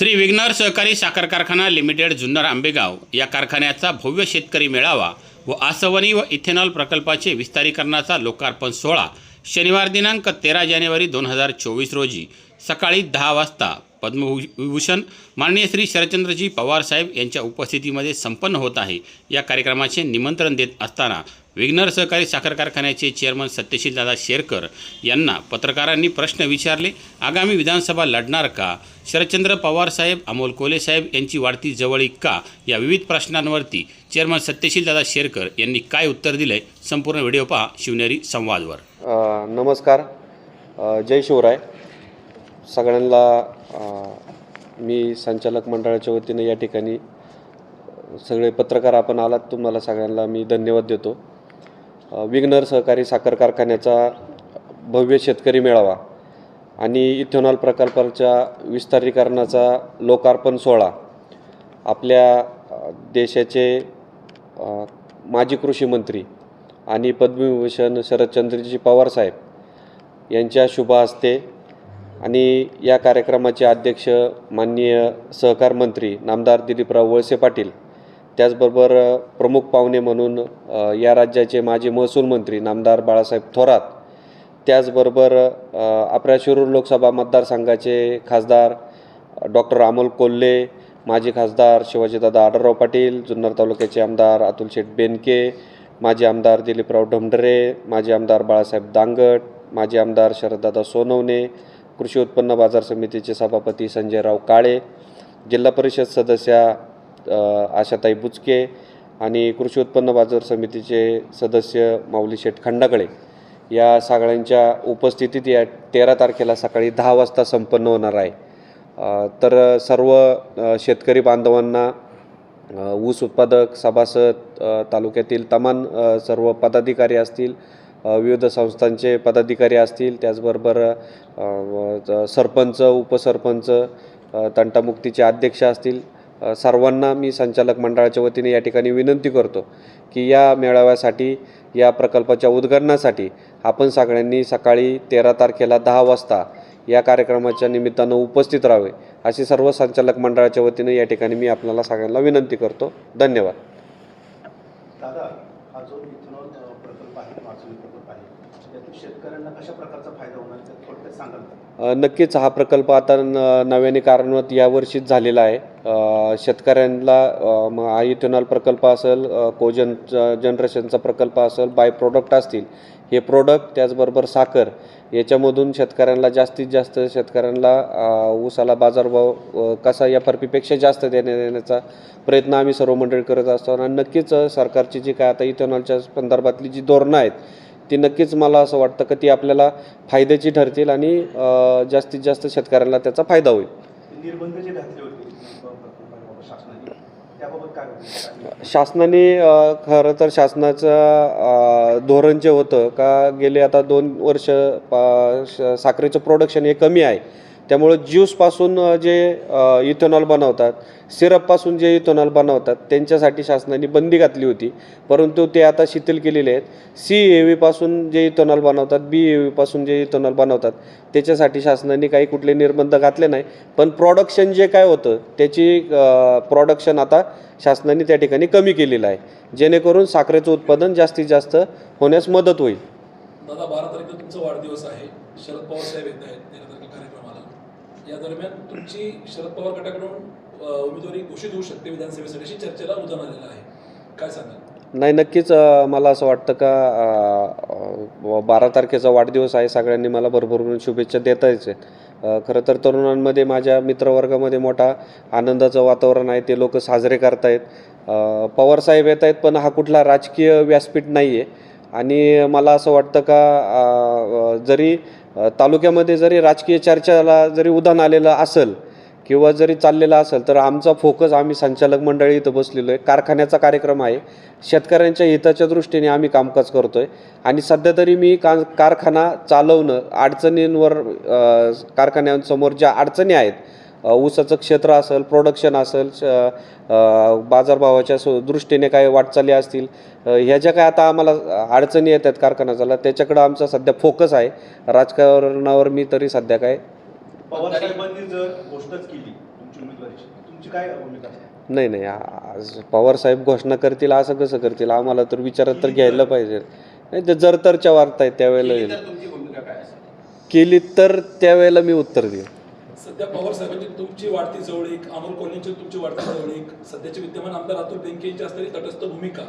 श्री विघ्नर सहकारी साखर कारखाना लिमिटेड जुन्नर आंबेगाव या कारखान्याचा भव्य शेतकरी मेळावा व आसवनी व इथेनॉल प्रकल्पाचे विस्तारीकरणाचा लोकार्पण सोहळा शनिवार दिनांक तेरा जानेवारी दोन हजार चोवीस रोजी सकाळी दहा वाजता पद्मविभूषण माननीय श्री शरदचंद्रजी पवार साहेब यांच्या उपस्थितीमध्ये संपन्न होत आहे. या कार्यक्रमाचे निमंत्रण देत असताना विघ्नर सहकारी साखर कारखान्याचे चेअरमन सत्यशील दादा शेरकर यांना पत्रकारांनी प्रश्न विचारले आगामी विधानसभा लढणार का? शरदचंद्र पवार साहेब अमोल कोले साहेब यांची वाढती जवळीक का? या विविध प्रश्नांवरती चेअरमन सत्यशील दादा शेरकर यांनी काय उत्तर दिलंय संपूर्ण व्हिडिओ पहा शिवनेरी संवादवर. नमस्कार. जय शिवराय. सगळ्यांना मी संचालक मंडळाच्या वतीनं या ठिकाणी सगळे पत्रकार आपण आलात तुम्हाला सगळ्यांना मी धन्यवाद देतो. विग्नर विघ्नर सहकारी साखर कारखान्याचा भव्य शेतकरी मेळावा आणि इथेनॉल प्रकल्पाच्या विस्तारीकरणाचा लोकार्पण सोहळा आपल्या देशाचे माजी कृषी मंत्री आणि पद्मविभूषण शरदचंद्रजी पवार साहेब यांच्या शुभ हस्ते आणि या कार्यक्रमाचे अध्यक्ष माननीय सहकार मंत्री नामदार दिलीपराव वळसे पाटील त्याचबरोबर प्रमुख पाहुणे म्हणून या राज्याचे माजी महसूल मंत्री नामदार बाळासाहेब थोरात त्याचबरोबर अ, आपल्या शिरूर लोकसभा मतदारसंघाचे खासदार डॉक्टर अमोल कोल्हे माजी खासदार शिवाजीदादा आडरराव पाटील जुन्नर तालुक्याचे आमदार अतुल शेठ बेनके माजी आमदार दिलीपराव ढमढरे माजी आमदार बाळासाहेब दांगट माजी आमदार शरददादा सोनवणे कृषी उत्पन्न बाजार समितीचे सभापती संजयराव काळे जिल्हा परिषद सदस्या आशाताई बुचके आणि कृषी उत्पन्न बाजार समितीचे सदस्य माऊली शेठ खंडाकडे या सगळ्यांच्या उपस्थितीत या तेरा तारखेला सकाळी दहा वाजता संपन्न होणार आहे. तर सर्व शेतकरी बांधवांना ऊस उत्पादक सभासद तालुक्यातील तमाम सर्व पदाधिकारी असतील विविध संस्थांचे पदाधिकारी असतील त्याचबरोबर सरपंच उपसरपंच तंटामुक्तीचे अध्यक्ष असतील. सर्वांना मी संचालक मंडळाच्या वतीने या ठिकाणी विनंती करतो की या मेळाव्यासाठी या प्रकल्पाच्या उद्घाटनासाठी आपण सगळ्यांनी सकाळी तेरा तारखेला दहा वाजता या कार्यक्रमाच्या निमित्तानं उपस्थित राहावे अशी सर्व संचालक मंडळाच्या वतीने या ठिकाणी मी आपल्याला सगळ्यांना विनंती करतो. धन्यवाद दादा हा जो इथेनॉल अ, प्रकल्प आहे वाचवी प्रकल्प आहे यातून शेतकऱ्यांना कशा प्रकारचा फायदा होणार थोडक्यात सांगाल नक्कीच हा प्रकल्प आता न नव्याने कार्यान्वित यावर्षीच झालेला आहे. शेतकऱ्यांना हा इथेनॉल प्रकल्प असेल कोजन जनरेशनचा प्रकल्प असेल बाय प्रोडक्ट असतील हे प्रोडक्ट त्याचबरोबर साखर याच्यामधून शेतकऱ्यांना जास्तीत जास्त शेतकऱ्यांना ऊसाला बाजारभाव कसा या फरफीपेक्षा जास्त देण्या देण्याचा प्रयत्न आम्ही सर्व मंडळी करत असतो. आणि नक्कीच सरकारची जी काय आता इथेनॉलच्या संदर्भातली जी धोरणं आहेत ती नक्कीच मला असं वाटतं की ती आपल्याला फायद्याची ठरतील आणि जास्तीत जास्त शेतकऱ्यांना त्याचा फायदा होईल. शासनाने खरं तर शासनाचं धोरण जे होतं का गेले आता दोन वर्ष साखरेचं प्रोडक्शन हे कमी आहे. त्यामुळं ज्यूसपासून जे इथेनॉल बनवतात सिरपपासून जे इथेनॉल बनवतात त्यांच्यासाठी शासनाने बंदी घातली होती. परंतु ते आता शिथिल केलेले आहेत. सी ए व्हीपासून जे इथेनॉल बनवतात बी ए व्हीपासून जे इथेनॉल बनवतात त्याच्यासाठी शासनाने काही कुठले निर्बंध घातले नाही. पण प्रॉडक्शन जे काय होतं त्याची प्रॉडक्शन आता शासनाने त्या ठिकाणी कमी केलेलं आहे. जेणेकरून साखरेचं उत्पादन जास्तीत जास्त होण्यास मदत होईल. दादा बारा तारखेला तुमचा वाढदिवस आहे. शरद पवार साहेब येत आहेत. या दरम्यान तुमची शरद पवार गटाकडून उमेदवारी घोषित होऊ शकते विधानसभेसाठी अशी चर्चेला उदाहरण आलेलं आहे. काय सांगाल? नाही नक्कीच मला असं वाटतं का बारा तारखेचा वाढदिवस आहे सगळ्यांनी मला भरभरून शुभेच्छा देता आहेत खरं तर तरुणांमध्ये माझ्या मित्रवर्गामध्ये मोठा आनंदाचं वातावरण आहे ते लोक साजरे करतायत. पवारसाहेब येत आहेत पण हा कुठला राजकीय व्यासपीठ नाही आहे आणि मला असं वाटतं का जरी तालुक्यामध्ये जरी राजकीय चर्चाला जरी उदाहरण आलेलं असेल किंवा जरी चाललेला असेल तर आमचा फोकस आम्ही संचालक मंडळी इथं बसलेलो आहे. कारखान्याचा कार्यक्रम आहे. शेतकऱ्यांच्या हिताच्या दृष्टीने आम्ही कामकाज करतो आहे आणि सध्या तरी मी का कारखाना चालवणं अडचणींवर कारखान्यांसमोर ज्या अडचणी आहेत ऊसाचं क्षेत्र असेल प्रोडक्शन असेल बाजारभावाच्या सु दृष्टीने काय वाटचाली असतील ह्या ज्या काय आता आम्हाला अडचणी येतात कारखान्याला त्याच्याकडं आमचा सध्या फोकस आहे. राजकारणावर मी तरी सध्या काय नाही नाही आज पवारसाहेब घोषणा करतील असं कसं करतील आम्हाला तर विचारात तर घ्यायला पाहिजे. नाही तर जर तरच्या वार्ता आहेत त्यावेळेला केली तर त्यावेळेला मी उत्तर देईन. सध्या पवार साहेबांची तुमची वाढती जवळीक अमोल कोल्हेंची तुमची वाढती जवळीक सध्याचे विद्यमान आमदार अतुल बेनके यांची असलेली तटस्थ भूमिका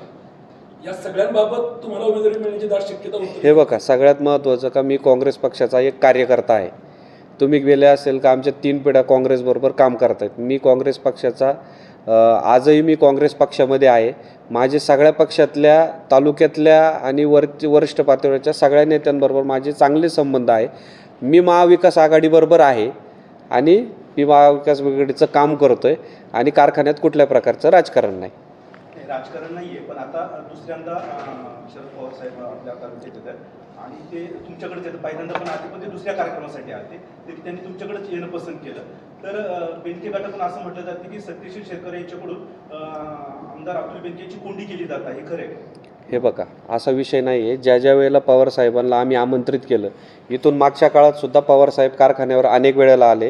या सगळ्यांबाबत तुम्हाला उमेदवारी मिळण्याची दाट शक्यता होती. हे बघा सगळ्यात महत्त्वाचं का मी काँग्रेस पक्षाचा एक कार्यकर्ता आहे. तुम्ही गेले असेल का आमच्या तीन पिढ्या काँग्रेसबरोबर काम करतायत. मी काँग्रेस पक्षाचा आजही मी काँग्रेस पक्षामध्ये आहे. माझे सगळ्या पक्षातल्या तालुक्यातल्या आणि वर वरिष्ठ पातळीच्या सगळ्या नेत्यांबरोबर माझे चांगले संबंध आहे. मी महाविकास आघाडीबरोबर आहे. आणि मी महाविकास आघाडीचं काम करतो आहे आणि कारखान्यात कुठल्या प्रकारचं राजकारण नाही. नाही, राजकारण पण आता दुसऱ्यांदा शरद पवार साहेब आपल्या आणि ते तुमच्याकडेच येतात पहिल्यांदा पण आले पण ते दुसऱ्या कार्यक्रमासाठी आले. ते त्यांनी तुमच्याकडेच येणं पसंत केलं. तर बेनके गटातून असं म्हटलं जातं की सत्यशील शेतकरी यांच्याकडून आमदार अतुल बेनके यांची कोंडी केली जात आहे हे खरं आहे. हे बघा असा विषय नाही आहे ज्या ज्या वेळेला पवार साहेबांना आम्ही आमंत्रित केलं इथून मागच्या काळात सुद्धा पवार साहेब कारखान्यावर अनेक वेळेला आले.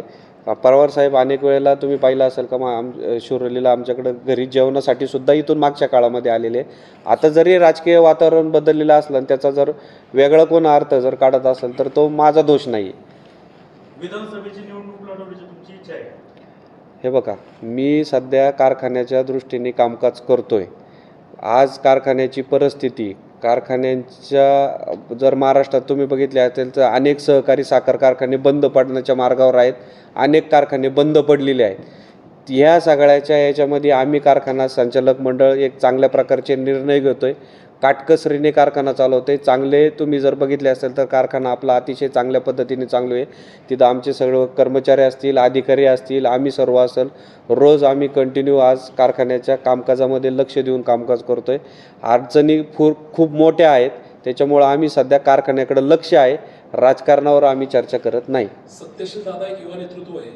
पवार साहेब अनेक वेळेला तुम्ही पाहिलं असेल का मग आम शिवरलीला आमच्याकडं घरी जेवणासाठी सुद्धा इथून मागच्या काळामध्ये आलेले आता जरी राजकीय वातावरण बदललेलं असलं आणि त्याचा जर वेगळा कोण अर्थ जर काढत असेल तर तो माझा दोष नाही आहे विधानसभेची निवडणूक लढवण्याची तुमची इच्छा आहे? हे बघा मी सध्या कारखान्याच्या दृष्टीने कामकाज करतोय. आज कारखान्याची परिस्थिती कारखान्यांच्या जर महाराष्ट्रात तुम्ही बघितले असेल तर अनेक सहकारी साखर कारखाने बंद पडण्याच्या मार्गावर आहेत अनेक कारखाने बंद पडलेले आहेत. ह्या सगळ्याच्या याच्यामध्ये आम्ही कारखाना संचालक मंडळ एक चांगल्या प्रकारचे निर्णय घेतो आहे काटकसरीने कारखाना चालवते. चांगले तुम्ही जर बघितले असेल तर कारखाना आपला अतिशय चांगल्या पद्धतीने चांगलो आहे. तिथं आमचे सर्व कर्मचारी असतील अधिकारी असतील आम्ही सर्व असेल. रोज आम्ही कंटिन्यू आज कारखान्याच्या कामकाजामध्ये लक्ष देऊन कामकाज करतो आहे अडचणी फूर खूप मोठ्या आहेत. त्याच्यामुळं आम्ही सध्या कारखान्याकडे लक्ष आहे. राजकारणावर आम्ही चर्चा करत नाही. सत्यशील दादा एक युवा नेतृत्व आहे.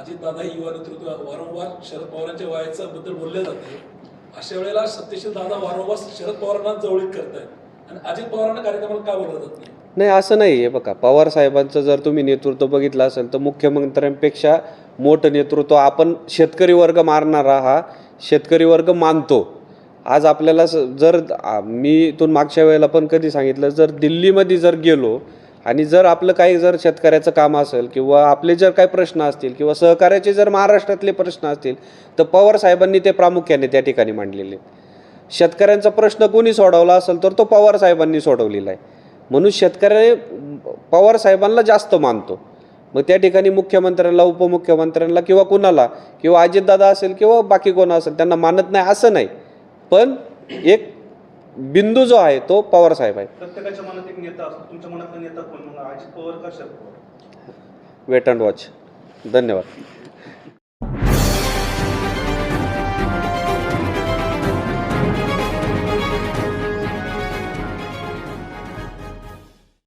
अजित दादा युवा नेतृत्व वारंवार शरद पवारांच्या वयाच्या बद्दल बोलले जाते. अशा वेळेला सत्यशील दादा वारंवार शरद पवारांना जवळीक करतायत. आणि अजित पवारांना कार्यक्रमाला का बोललं जात नाही? नाही असं नाही आहे बघा. पवार साहेबांचं जर तुम्ही नेतृत्व बघितलं असेल तर मुख्यमंत्र्यांपेक्षा मोठं नेतृत्व आपण शेतकरी वर्ग मारणारा हा शेतकरी वर्ग मानतो. आज आपल्याला स- जर मी इथून मागच्या वेळेला पण कधी सांगितलं जर दिल्लीमध्ये जर गेलो आणि जर आपलं काही जर शेतकऱ्याचं काम असेल किंवा आपले जर काही प्रश्न असतील किंवा सहकार्याचे जर महाराष्ट्रातले प्रश्न असतील तर पवार साहेबांनी ते प्रामुख्याने त्या ठिकाणी मांडलेले. शेतकऱ्यांचा प्रश्न कोणी सोडवला असेल तर तो पवार साहेबांनी सोडवलेला आहे. म्हणून शेतकऱ्याने पवार साहेबांना जास्त मानतो. मग त्या ठिकाणी मुख्यमंत्र्यांना उपमुख्यमंत्र्यांना किंवा कुणाला किंवा अजितदादा असेल किंवा बाकी कोण असेल त्यांना मानत नाही असं नाही. पण एक बिंदू जो आहे तो पवार साहेब आहे. प्रत्येकाच्या मनात एक नेता असतो. तुमच्या मनातला नेता कोण? मग अजित पवार का Sharad Pawar wait and watch धन्यवाद.